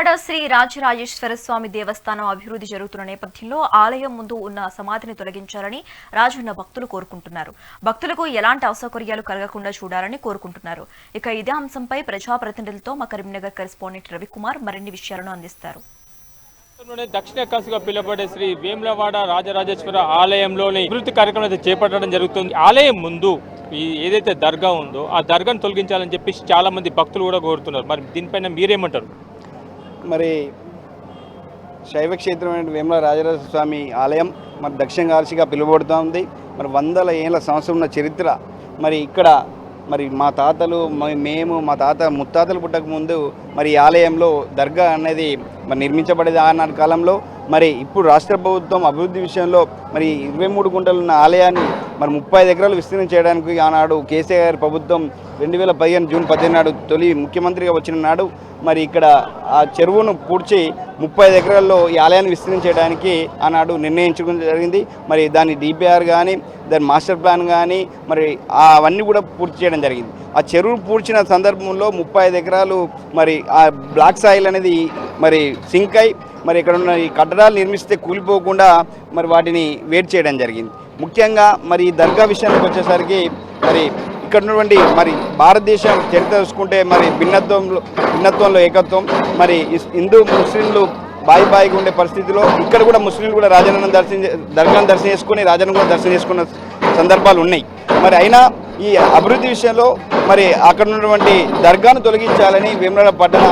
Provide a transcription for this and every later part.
వేములవాడ శ్రీ రాజరాజేశ్వర స్వామి దేవస్థానం అభివృద్ధి జరుగుతున్న నేపథ్యంలో ఆలయం ముందు ఉన్న సమాధిని తొలగించాలని రాజున్న భక్తులు కోరుకుంటున్నారు. భక్తులకు ఎలాంటి అసౌకర్యాలు కలగకుండా చూడాలని కోరుకుంటున్నారు. ఇక ఇదే అంశంపై ప్రజాప్రతినిధులతో మా కరీంనగర్ కరెస్పాండెంట్ రవికుమార్ మరిన్ని విషయాలను అందిస్తారు. దక్షిణ కాశీగా పిలువబడే శ్రీ వేములవాడ రాజరాజేశ్వర ఆలయంలోని అభివృద్ధి కార్యక్రమం అయితే చేపట్టడం జరుగుతుంది. ఆలయం ముందు ఈ ఏదైతే దర్గా ఉందో ఆ దర్గాను తొలగించాలని చెప్పి చాలా మంది భక్తులు కూడా కోరుతున్నారు. మరి దీనిపైన మీరేమంటారు? మరి శైవ క్షేత్రమైన వేముల రాజరాజ స్వామి ఆలయం మరి దక్షిణ కాశీగా పిలువబడుతూ ఉంది. మరి వందల ఏళ్ళ సంవత్సరం ఉన్న చరిత్ర. మరి ఇక్కడ మరి మా తాతలు మ- మేము మా తాత ముత్తాతలు పుట్టక ముందు మరి ఆలయంలో దర్గా అనేది మరి నిర్మించబడేది ఆనాటి కాలంలో. మరి ఇప్పుడు రాష్ట్ర ప్రభుత్వం అభివృద్ధి విషయంలో మరి ఇరవై మూడు గుంటలు ఉన్న ఆలయాన్ని మరి ముప్పై ఐదు ఎకరాలు విస్తీర్ణం చేయడానికి ఆనాడు కేసీఆర్ గారి ప్రభుత్వం రెండు వేల పదిహేను జూన్ పదిహేను నాడు తొలి ముఖ్యమంత్రిగా వచ్చిన నాడు మరి ఇక్కడ ఆ చెరువును పూడ్చి ముప్పై ఎకరాల్లో ఈ ఆలయాన్ని విస్తీర్ణం చేయడానికి ఆనాడు నిర్ణయించుకోవడం జరిగింది. మరి దాని డిపిఆర్ కానీ దాని మాస్టర్ ప్లాన్ కానీ మరి అవన్నీ కూడా పూర్తి చేయడం జరిగింది. ఆ చెరువు పూడ్చిన సందర్భంలో ముప్పై ఐదు ఎకరాలు మరి ఆ బ్లాక్ సాయిల్ అనేది మరి సింక్ అయి మరి ఇక్కడ ఉన్న ఈ కట్టడాలు నిర్మిస్తే కూలిపోకుండా మరి వాటిని వేట్ చేయడం జరిగింది. ముఖ్యంగా మరి ఈ దర్గా విషయానికి వచ్చేసరికి మరి ఇక్కడ ఉన్నటువంటి మరి భారతదేశం చరిత్ర చూసుకుంటే మరి భిన్నత్వంలో భిన్నత్వంలో ఏకత్వం మరి హిందూ ముస్లింలు బాయి బాయిగా ఉండే పరిస్థితిలో ఇక్కడ కూడా ముస్లింలు కూడా రాజన్నను దర్శనం దర్గాను దర్శనం చేసుకుని రాజన్న కూడా దర్శనం చేసుకున్న సందర్భాలు ఉన్నాయి. మరి అయినా ఈ అభివృద్ధి విషయంలో మరి అక్కడ ఉన్నటువంటి దర్గాను తొలగించాలని వేములవాడ పట్టణ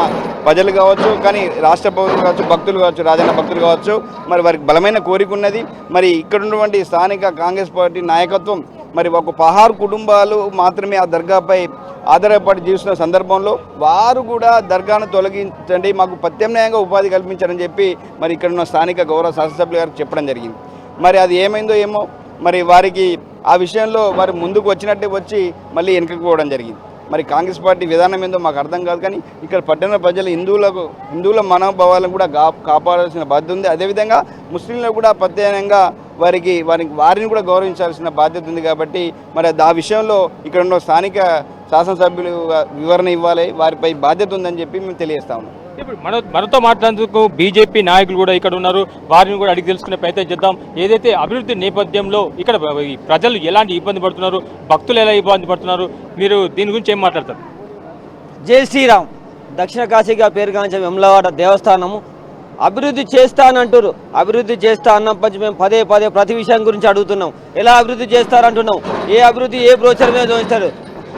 ప్రజలు కావచ్చు కానీ రాష్ట్ర ప్రభుత్వం కావచ్చు భక్తులు కావచ్చు రాజన్న భక్తులు కావచ్చు మరి వారికి బలమైన కోరిక ఉన్నది. మరి ఇక్కడ ఉన్నటువంటి స్థానిక కాంగ్రెస్ పార్టీ నాయకత్వం మరి ఒక పహారు కుటుంబాలు మాత్రమే ఆ దర్గాపై ఆధారపడి జీవిస్తున్న సందర్భంలో వారు కూడా దర్గాను తొలగించండి మాకు ప్రత్యామ్నాయంగా ఉపాధి కల్పించారని చెప్పి మరి ఇక్కడ ఉన్న స్థానిక గౌరవ శాసనసభ్యులు గారికి చెప్పడం జరిగింది. మరి అది ఏమైందో ఏమో మరి వారికి ఆ విషయంలో వారు ముందుకు వచ్చినట్టే వచ్చి మళ్ళీ వెనుకకు పోవడం జరిగింది. మరి కాంగ్రెస్ పార్టీ విధానం ఏందో మాకు అర్థం కాదు కానీ ఇక్కడ పట్టణ ప్రజలు హిందువులకు హిందువుల మనోభావాలను కూడా కా కాపాడాల్సిన బాధ్యత ఉంది. అదేవిధంగా ముస్లింలకు కూడా ప్రత్యేకంగా వారికి వారికి వారిని కూడా గౌరవించాల్సిన బాధ్యత ఉంది కాబట్టి మరి ఆ విషయంలో ఇక్కడ ఉన్న స్థానిక శాసనసభ్యులు వివరణ ఇవ్వాలి వారిపై బాధ్యత ఉందని చెప్పి మేము తెలియజేస్తా ఉన్నాం. ఇప్పుడు మన మనతో మాట్లాడేందుకు బీజేపీ నాయకులు కూడా ఇక్కడ ఉన్నారు. వారిని కూడా అడిగి తెలుసుకునే ప్రయత్నం చేద్దాం. ఏదైతే అభివృద్ధి నేపథ్యంలో ఇక్కడ ఈ ప్రజలు ఎలాంటి ఇబ్బంది పడుతున్నారు భక్తులు ఎలా ఇబ్బంది పడుతున్నారు మీరు దీని గురించి ఏం మాట్లాడతారు? జై శ్రీరామ్. దక్షిణ కాశీగా పేరుగాంచిన వెమ్లవాడ దేవస్థానము అభివృద్ధి చేస్తానంటారు. అభివృద్ధి చేస్తా అన్నప్పటి మేము పదే పదే ప్రతి విషయం గురించి అడుగుతున్నాం. ఎలా అభివృద్ధి చేస్తారంటున్నాం. ఏ అభివృద్ధి ఏ బ్రోచర్ మీద చూస్తారు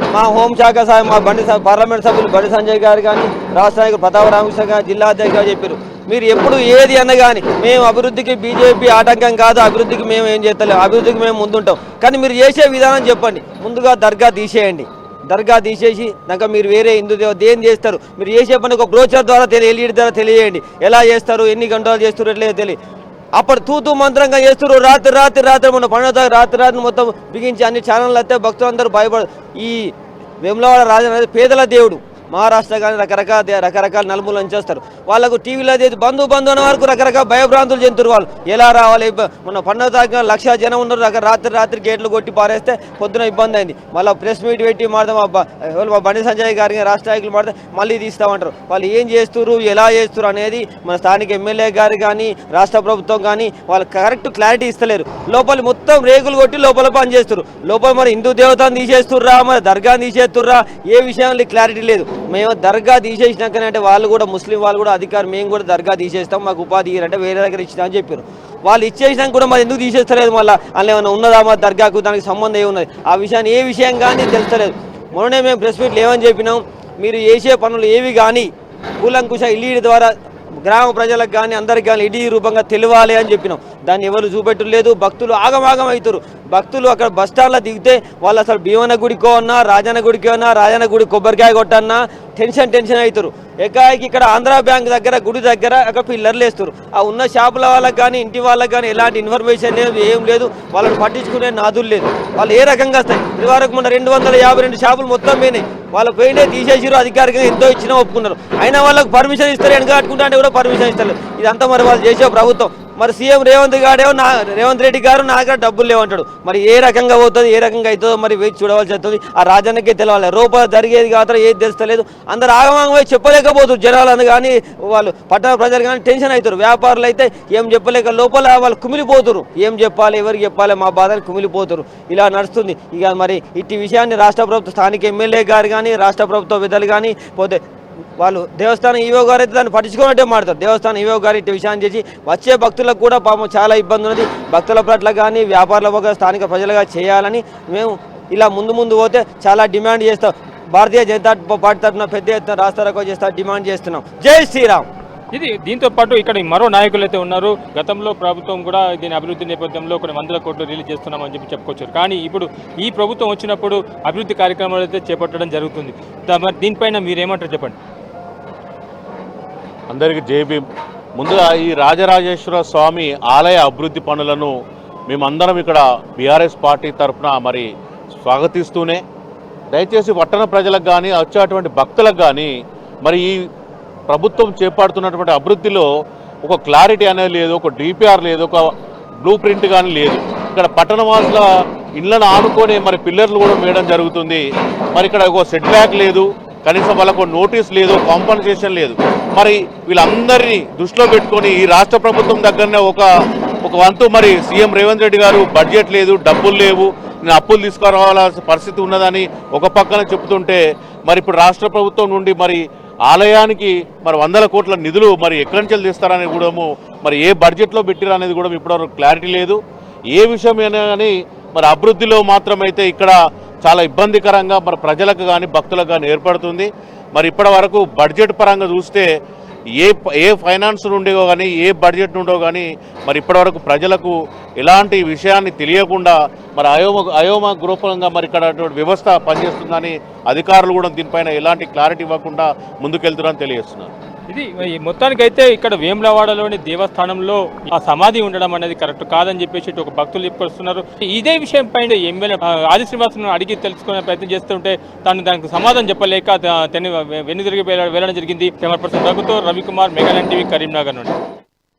మా హోంశాఖ సహాయం మా బండి సభ- పార్లమెంట్ సభ్యులు బండి సంజయ్ గారు కానీ రాష్ట్ర నాయకులు ప్రతాప రామకృష్ణ గారు జిల్లా అధ్యక్షులు గారు చెప్పారు. మీరు ఎప్పుడు ఏది అన్న కానీ మేము అభివృద్ధికి బీజేపీ ఆటంకం కాదు అభివృద్ధికి మేము ఏం చేస్తలేము అభివృద్ధికి మేము ముందుంటాం. కానీ మీరు చేసే విధానం చెప్పండి. ముందుగా దర్గా తీసేయండి. దర్గా తీసేసి దాకా మీరు వేరే హిందూ దేవ దేని చేస్తారు? మీరు చేసే పని ఒక బ్రోచర్ ద్వారా తెలియ ఎల్ఈడి ద్వారా తెలియజేయండి. ఎలా చేస్తారు? ఎన్ని గంటలు చేస్తారు? ఎట్లా తెలియదు అప్పుడు తూతూ మంత్రంగా చేస్తారు రాత్రి రాత్రి రాత్రి మన పండుగ రాత్రి రాత్రి మొత్తం బిగించి అన్ని ఛానళ్ళు వస్తే భక్తులందరూ భయపడ ఈ వేములవాడ రాజు అనేది పేదల దేవుడు. మహారాష్ట్ర కానీ రకరకాల రకరకాల నలుమూలు నుంచి వాళ్ళకు టీవీలో అది బంధు బంధు అనే వరకు రకరకాల భయభ్రాంతులు చెందుతారు వాళ్ళు. ఎలా రావాలి? మన మొన్న పండుగ తారీఖున లక్ష జనం ఉన్నారు. రక రాత్రి రాత్రి గేట్లు కొట్టి పారేస్తే పొద్దున ఇబ్బంది అయింది. మళ్ళీ ప్రెస్ మీట్ పెట్టి మాడదాం మా బండి సంజయ్ గారికి రాష్ట్ర నాయకులు మాడితే మళ్ళీ తీస్తామంటారు. వాళ్ళు ఏం చేస్తున్నారు ఎలా చేస్తున్నారు అనేది మన స్థానిక ఎమ్మెల్యే గారు కానీ రాష్ట్ర ప్రభుత్వం కానీ వాళ్ళు కరెక్ట్ క్లారిటీ ఇస్తలేరు. లోపల మొత్తం రేకులు కొట్టి లోపల పని చేస్తారు లోపల మరి హిందూ దేవతను తీసేస్తుర్రా? మరి దర్గాని తీసేస్తుర్రా? ఏ విషయంలో క్లారిటీ లేదు. మేము దర్గా తీసేసినాకనే అంటే వాళ్ళు కూడా ముస్లిం వాళ్ళు కూడా అధికారం మేము కూడా దర్గా తీసేస్తాం మాకు ఉపాధి అంటే వేరే దగ్గర ఇచ్చినా అని చెప్పారు. వాళ్ళు ఇచ్చేసినాక కూడా మరి ఎందుకు తీసేస్తలేదు మళ్ళీ? అందులో ఏమైనా ఉన్నదా మా దర్గాకు? దానికి సంబంధం ఏమున్నది ఆ విషయాన్ని ఏ విషయం కానీ తెలుస్తలేదు. మొన్ననే మేము ప్రెస్ మీట్లు ఏమని చెప్పినాం. మీరు చేసే పనులు ఏవి కానీ కూలంకుశ ఇల్లీడి ద్వారా గ్రామ ప్రజలకు కానీ అందరికి కానీ ఇడీ రూపంగా తెలియాలి అని చెప్పినాం. దాన్ని ఎవరు చూపెట్టలేదు. భక్తులు ఆగమాగం అవుతారు. భక్తులు అక్కడ బస్ స్టాండ్లో దిగితే వాళ్ళు అసలు భీమన గుడికో అన్నా రాజన్న గుడికో అన్నా రాజన్న గుడి కొబ్బరికాయ కొట్టన్నా టెన్షన్ టెన్షన్ అవుతారు. ఏకాకి ఇక్కడ ఆంధ్ర బ్యాంక్ దగ్గర గుడి దగ్గర అక్కడ పిల్లర్లు వేస్తారు. ఆ ఉన్న షాపుల వాళ్ళకి కానీ ఇంటి వాళ్ళకి కానీ ఎలాంటి ఇన్ఫర్మేషన్ లేదు ఏం లేదు. వాళ్ళని పట్టించుకునే నాదులు లేదు. వాళ్ళు ఏ రకంగా వస్తాయి? ఇది వరకు మన రెండు వందల యాభై రెండు షాపులు మొత్తం పోయినాయి. వాళ్ళు పోయినే తీసేసారు అధికారికంగా ఎంతో ఇచ్చినా ఒప్పుకున్నారు. అయినా వాళ్ళకి పర్మిషన్ ఇస్తారు వెనక కట్టుకుంటా అంటే కూడా పర్మిషన్ ఇస్తారు ఇదంతా మరి వాళ్ళు చేసే ప్రభుత్వం. మరి సీఎం రేవంత్ గారేమో నా రేవంత్ రెడ్డి గారు నా దగ్గర డబ్బులు లేవంటాడు మరి ఏ రకంగా పోతుంది ఏ రకంగా అవుతుందో మరి వేచి చూడవలసి వస్తుంది. ఆ రాజన్నకే తెలవాలి. రూపాయలు జరిగేది కాదు ఏది తెలుస్తలేదు. అందరు ఆగమాగమై చెప్పలేకపోతారు జనాలు కానీ వాళ్ళు పట్టణ ప్రజలు కానీ టెన్షన్ అవుతారు. వ్యాపారులు అయితే ఏం చెప్పలేక లోపల వాళ్ళు కుమిలిపోతున్నారు. ఏం చెప్పాలి ఎవరికి చెప్పాలి మా బాధలు కుమిలిపోతారు ఇలా నడుస్తుంది. ఇక మరి ఇట్టి విషయాన్ని రాష్ట్ర ప్రభుత్వ స్థానిక ఎమ్మెల్యే గారు కానీ రాష్ట్ర ప్రభుత్వ విధులు కానీ పోతే వాళ్ళు దేవస్థానం ఈవో గారు అయితే దాన్ని పట్టించుకున్నట్టే మాడతారు దేవస్థానం ఈవో గారు ఇటు విషయాన్ని చేసి వచ్చే భక్తులకు కూడా పాపం చాలా ఇబ్బంది ఉన్నది. భక్తుల పట్ల కానీ వ్యాపారుల పట్ల స్థానిక ప్రజలుగా చేయాలని మేము ఇలా ముందు ముందు పోతే చాలా డిమాండ్ చేస్తాం. భారతీయ జనతా పార్టీ తరఫున పెద్ద ఎత్తున రాస్తారోకో చేస్తా డిమాండ్ చేస్తున్నాం. జై శ్రీరామ్! ఇది దీంతో పాటు ఇక్కడ మరో నాయకులు అయితే ఉన్నారు. గతంలో ప్రభుత్వం కూడా దీని అభివృద్ధి నేపథ్యంలో కొన్ని వందల కోట్లు రిలీజ్ చేస్తున్నామని చెప్పి చెప్పుకోవచ్చు కానీ ఇప్పుడు ఈ ప్రభుత్వం వచ్చినప్పుడు అభివృద్ధి కార్యక్రమాలు అయితే చేపట్టడం జరుగుతుంది. దీనిపైన మీరేమంటారు చెప్పండి? అందరికీ జేబీ ముందుగా ఈ రాజరాజేశ్వర స్వామి ఆలయ అభివృద్ధి పనులను మేమందరం ఇక్కడ బీఆర్ఎస్ పార్టీ తరఫున మరి స్వాగతిస్తూనే దయచేసి పట్టణ ప్రజలకు కానీ వచ్చేటువంటి భక్తులకు కానీ మరి ఈ ప్రభుత్వం చేపడుతున్నటువంటి అభివృద్ధిలో ఒక క్లారిటీ అనేది లేదు ఒక డిపిఆర్ లేదు ఒక బ్లూ ప్రింట్ కానీ లేదు. ఇక్కడ పట్టణవాసుల ఇళ్ళను ఆనుకొని మరి పిల్లర్లు కూడా వేయడం జరుగుతుంది. మరి ఇక్కడ ఒక సెట్ బ్యాక్ లేదు. కనీసం వాళ్ళకు నోటీస్ లేదు కాంపన్సేషన్ లేదు. మరి వీళ్ళందరినీ దృష్టిలో పెట్టుకొని ఈ రాష్ట్ర ప్రభుత్వం దగ్గరనే ఒక ఒక వంతు మరి సీఎం రేవంత్ రెడ్డి గారు బడ్జెట్ లేదు డబ్బులు లేవు నేను అప్పులు తీసుకురావాల్సిన పరిస్థితి ఉన్నదని ఒక పక్కన చెప్తుంటే మరి ఇప్పుడు రాష్ట్ర ప్రభుత్వం నుండి మరి ఆలయానికి మరి వందల కోట్ల నిధులు మరి ఎక్కడి నుంచి తీస్తారనేది కూడా మరి ఏ బడ్జెట్లో పెట్టిరా అనేది కూడా ఇప్పటివరకు క్లారిటీ లేదు. ఏ విషయమైనా కానీ మరి అభివృద్ధిలో మాత్రమైతే ఇక్కడ చాలా ఇబ్బందికరంగా మరి ప్రజలకు కానీ భక్తులకు కానీ ఏర్పడుతుంది. మరి ఇప్పటి వరకు బడ్జెట్ పరంగా చూస్తే ఏ ఏ ఫైనాన్స్ నుండో కానీ ఏ బడ్జెట్ నుండో కానీ మరి ఇప్పటివరకు ప్రజలకు ఎలాంటి విషయాన్ని తెలియకుండా మరి అయోమ అయోమ గ్రూపంగా మరి ఇక్కడ వ్యవస్థ పనిచేస్తుందని అధికారులు కూడా దీనిపైన ఎలాంటి క్లారిటీ ఇవ్వకుండా ముందుకెళ్తున్నారని తెలియజేస్తున్నారు. ఇది ఈ మొత్తానికైతే ఇక్కడ వేములవాడలోని దేవస్థానంలో ఆ సమాధి ఉండడం అనేది కరెక్ట్ కాదని చెప్పేసి ఒక భక్తులు చెప్పుకొస్తున్నారు. ఇదే విషయం పైన ఎమ్మెల్యే ఆది శ్రీనివాసను అడిగి తెలుసుకునే ప్రయత్నం చేస్తుంటే తాను దానికి సమాధానం చెప్పలేక త- వెన్ను తిరిగి వెళ్ళడం జరిగింది. కెమెరా పర్సన్ రఘుతో రవికుమార్ మెగాలన్ టీవీ కరీంనగర్ నుండి.